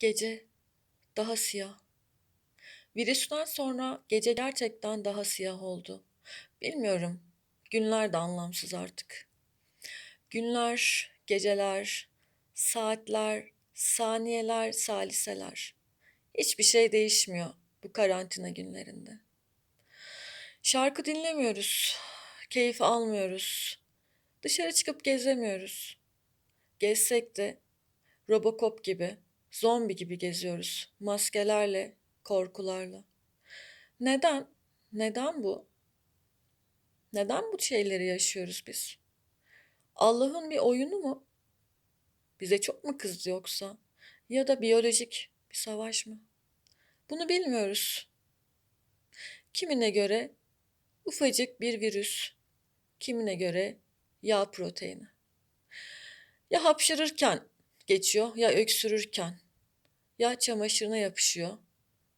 Gece daha siyah. Virüsten sonra gece gerçekten daha siyah oldu. Bilmiyorum. Günler de anlamsız artık. Günler, geceler, saatler, saniyeler, saliseler. Hiçbir şey değişmiyor bu karantina günlerinde. Şarkı dinlemiyoruz. Keyif almıyoruz. Dışarı çıkıp gezemiyoruz. Gezsek de Robocop gibi, zombi gibi geziyoruz. Maskelerle, korkularla. Neden? Neden bu? Neden bu şeyleri yaşıyoruz biz? Allah'ın bir oyunu mu? Bize çok mu kızdı yoksa? Ya da biyolojik bir savaş mı? Bunu bilmiyoruz. Kimine göre ufacık bir virüs, kimine göre yağ proteini. Ya hapşırırken geçiyor ya öksürürken. Ya çamaşırına yapışıyor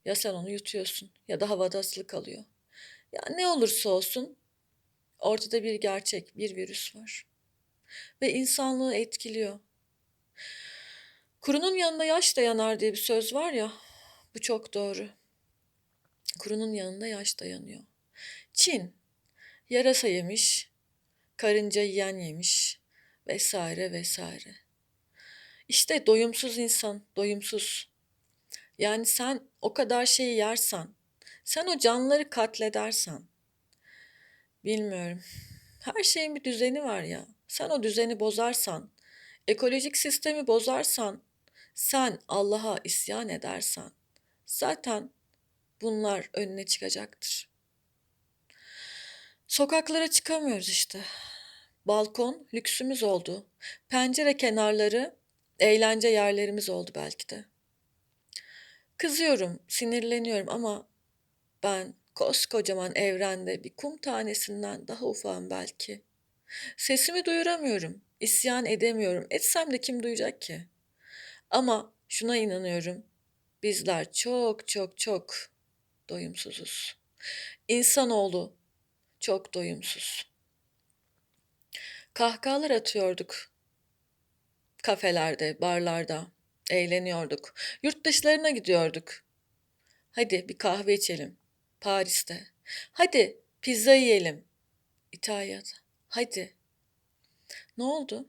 ya sen onu yutuyorsun ya da havada asılı kalıyor. Ya ne olursa olsun ortada bir gerçek, bir virüs var. Ve insanlığı etkiliyor. Kurunun yanında yaş da yanar diye bir söz var ya. Bu çok doğru. Kurunun yanında yaş da yanıyor. Çin yarasa yemiş, karınca yiyen yemiş vesaire vesaire. İşte doyumsuz insan, doyumsuz. Yani sen o kadar şeyi yersen, sen o canlıları katledersen, bilmiyorum. Her şeyin bir düzeni var ya. Sen o düzeni bozarsan, ekolojik sistemi bozarsan, sen Allah'a isyan edersen, zaten bunlar önüne çıkacaktır. Sokaklara çıkamıyoruz işte. Balkon lüksümüz oldu. Pencere kenarları eğlence yerlerimiz oldu belki de. Kızıyorum, sinirleniyorum ama ben koskocaman evrende bir kum tanesinden daha ufağım belki. Sesimi duyuramıyorum, isyan edemiyorum. Etsem de kim duyacak ki? Ama şuna inanıyorum. Bizler çok çok çok doyumsuzuz. İnsanoğlu çok doyumsuz. Kahkahalar atıyorduk kafelerde, barlarda eğleniyorduk. Yurt dışlarına gidiyorduk. Hadi bir kahve içelim. Paris'te. Hadi pizza yiyelim. İtalya'da. Hadi. Ne oldu?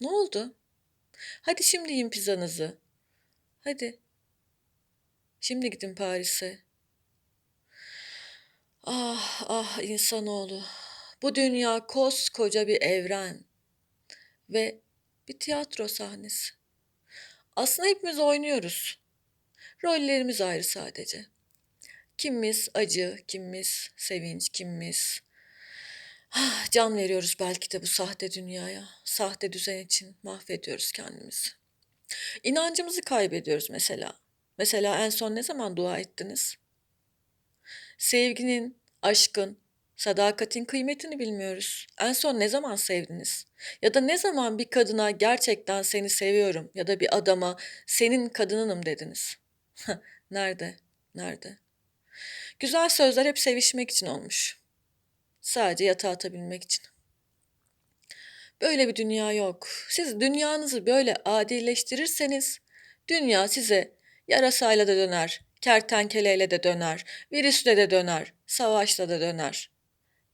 Ne oldu? Hadi şimdi yiyin pizzanızı. Hadi. Şimdi gidin Paris'e. Ah ah insanoğlu. Bu dünya koskoca bir evren ve bir tiyatro sahnesi. Aslında hepimiz oynuyoruz. Rollerimiz ayrı sadece. Kimimiz acı, kimimiz sevinç, kimimiz ah, can veriyoruz belki de bu sahte dünyaya. Sahte düzen için mahvediyoruz kendimizi. İnancımızı kaybediyoruz mesela. Mesela en son ne zaman dua ettiniz? Sevginin, aşkın, sadakatin kıymetini bilmiyoruz. En son ne zaman sevdiniz? Ya da ne zaman bir kadına gerçekten seni seviyorum ya da bir adama senin kadınınım dediniz? Nerede? Nerede? Güzel sözler hep sevişmek için olmuş. Sadece yatağa atabilmek için. Böyle bir dünya yok. Siz dünyanızı böyle adileştirirseniz dünya size yarasayla da döner, kertenkeleyle de döner, virüsle de döner, savaşla da döner.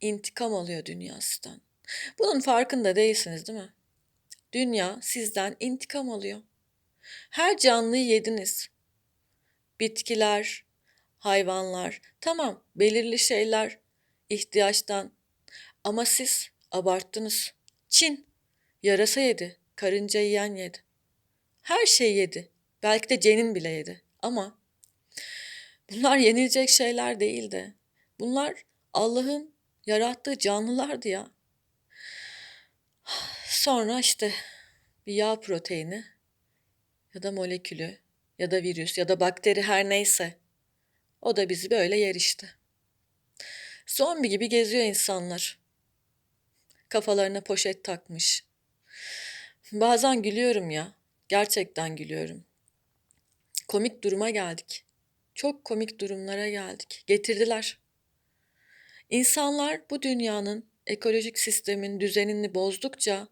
İntikam alıyor dünya sizden. Bunun farkında değilsiniz değil mi? Dünya sizden intikam alıyor. Her canlıyı yediniz. Bitkiler, hayvanlar, tamam belirli şeyler ihtiyaçtan ama siz abarttınız. Çin yarasa yedi, karınca yiyen yedi. Her şey yedi. Belki de cenin bile yedi. Ama bunlar yenilecek şeyler değildi. Bunlar Allah'ın yarattığı canlılardı ya. Sonra işte bir yağ proteini ya da molekülü ya da virüs ya da bakteri her neyse o da bizi böyle yer işte. Zombi gibi geziyor insanlar. Kafalarına poşet takmış. Bazen gülüyorum ya. Gerçekten gülüyorum. Komik duruma geldik. Çok komik durumlara geldik. Getirdiler. İnsanlar bu dünyanın ekolojik sistemin düzenini bozdukça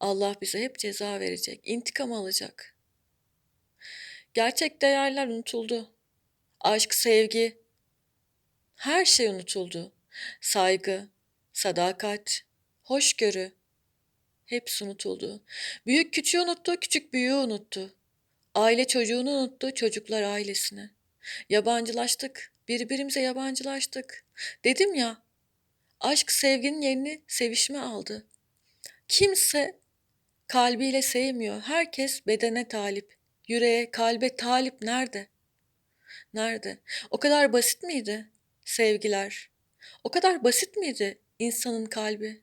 Allah bize hep ceza verecek, intikam alacak. Gerçek değerler unutuldu. Aşk, sevgi, her şey unutuldu. Saygı, sadakat, hoşgörü, hepsi unutuldu. Büyük küçüğü unuttu, küçük büyüğü unuttu. Aile çocuğunu unuttu, çocuklar ailesini. Yabancılaştık, birbirimize yabancılaştık. Dedim ya, aşk sevginin yerini sevişme aldı. Kimse kalbiyle sevmiyor. Herkes bedene talip. Yüreğe, kalbe talip nerede? Nerede? O kadar basit miydi sevgiler? O kadar basit miydi insanın kalbi?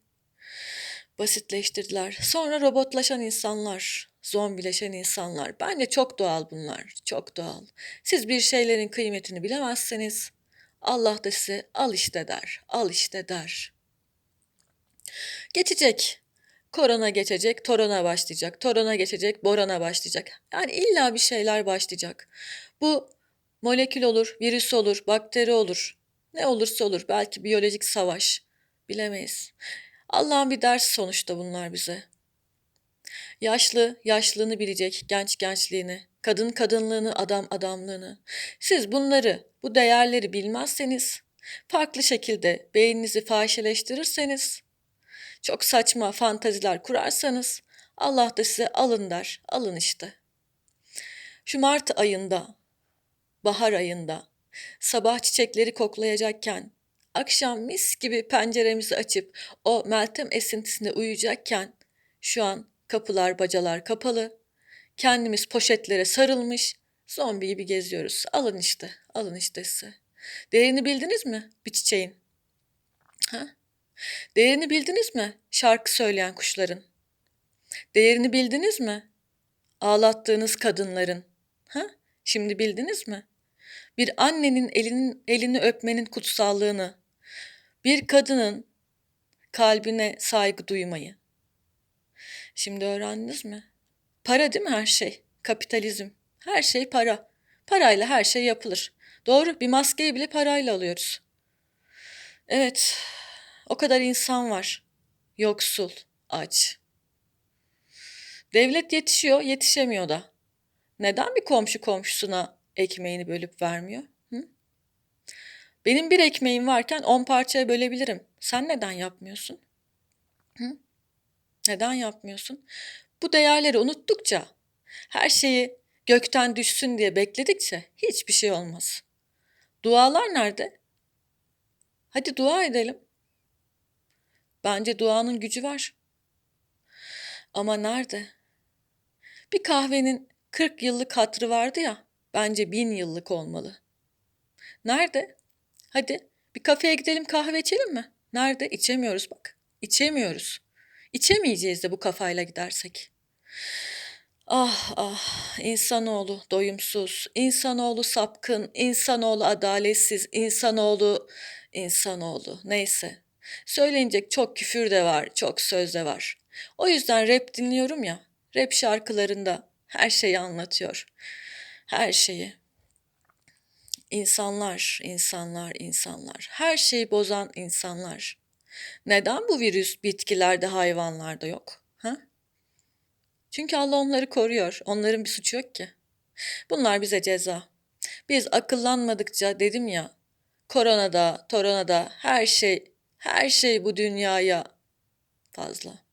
Basitleştirdiler. Sonra robotlaşan insanlar, zombileşen insanlar. Bence çok doğal bunlar, çok doğal. Siz bir şeylerin kıymetini bilemezseniz Allah da size al işte der, al işte der. Geçecek. Korona geçecek, torona başlayacak. Torona geçecek, borana başlayacak. Yani illa bir şeyler başlayacak. Bu molekül olur, virüs olur, bakteri olur. Ne olursa olur. Belki biyolojik savaş. Bilemeyiz. Allah'ın bir dersi sonuçta bunlar bize. Yaşlı yaşlılığını bilecek, genç gençliğini, kadın kadınlığını, adam adamlığını. Siz bunları, bu değerleri bilmezseniz, farklı şekilde beyninizi fahişeleştirirseniz, çok saçma fantaziler kurarsanız Allah da size alın der. Alın işte. Şu Mart ayında, bahar ayında sabah çiçekleri koklayacakken, akşam mis gibi penceremizi açıp o Meltem esintisinde uyuyacakken şu an kapılar bacalar kapalı. Kendimiz poşetlere sarılmış zombi gibi geziyoruz. Alın işte, alın işte size. Değerini bildiniz mi bir çiçeğin? Ha? Değerini bildiniz mi şarkı söyleyen kuşların? Değerini bildiniz mi? Ağlattığınız kadınların. Ha? Şimdi bildiniz mi? Bir annenin elinin elini öpmenin kutsallığını, bir kadının kalbine saygı duymayı. Şimdi öğrendiniz mi? Para değil mi her şey? Kapitalizm. Her şey para. Parayla her şey yapılır. Doğru, bir maskeyi bile parayla alıyoruz. Evet, o kadar insan var. Yoksul, aç. Devlet yetişiyor, yetişemiyor da. Neden bir komşu komşusuna ekmeğini bölüp vermiyor? Hı? Benim bir ekmeğim varken on parçaya bölebilirim. Sen neden yapmıyorsun? Hı? Neden yapmıyorsun? Bu değerleri unuttukça, her şeyi gökten düşsün diye bekledikçe hiçbir şey olmaz. Dualar nerede? Hadi dua edelim. Bence duanın gücü var. Ama nerede? Bir kahvenin 40 yıllık hatrı vardı ya, bence bin yıllık olmalı. Nerede? Hadi bir kafeye gidelim kahve içelim mi? Nerede? İçemiyoruz bak. İçemiyoruz. İçemeyeceğiz de bu kafayla gidersek. Ah ah insanoğlu doyumsuz, insanoğlu sapkın, insanoğlu adaletsiz, insanoğlu insanoğlu neyse. Söyleyecek çok küfür de var, çok söz de var. O yüzden rap dinliyorum ya. Rap şarkılarında her şeyi anlatıyor. Her şeyi. İnsanlar, insanlar, insanlar. Her şeyi bozan insanlar. Neden bu virüs bitkilerde, hayvanlarda yok? Ha? Çünkü Allah onları koruyor. Onların bir suçu yok ki. Bunlar bize ceza. Biz akıllanmadıkça dedim ya, koronada, toronada her şey, her şey bu dünyaya fazla.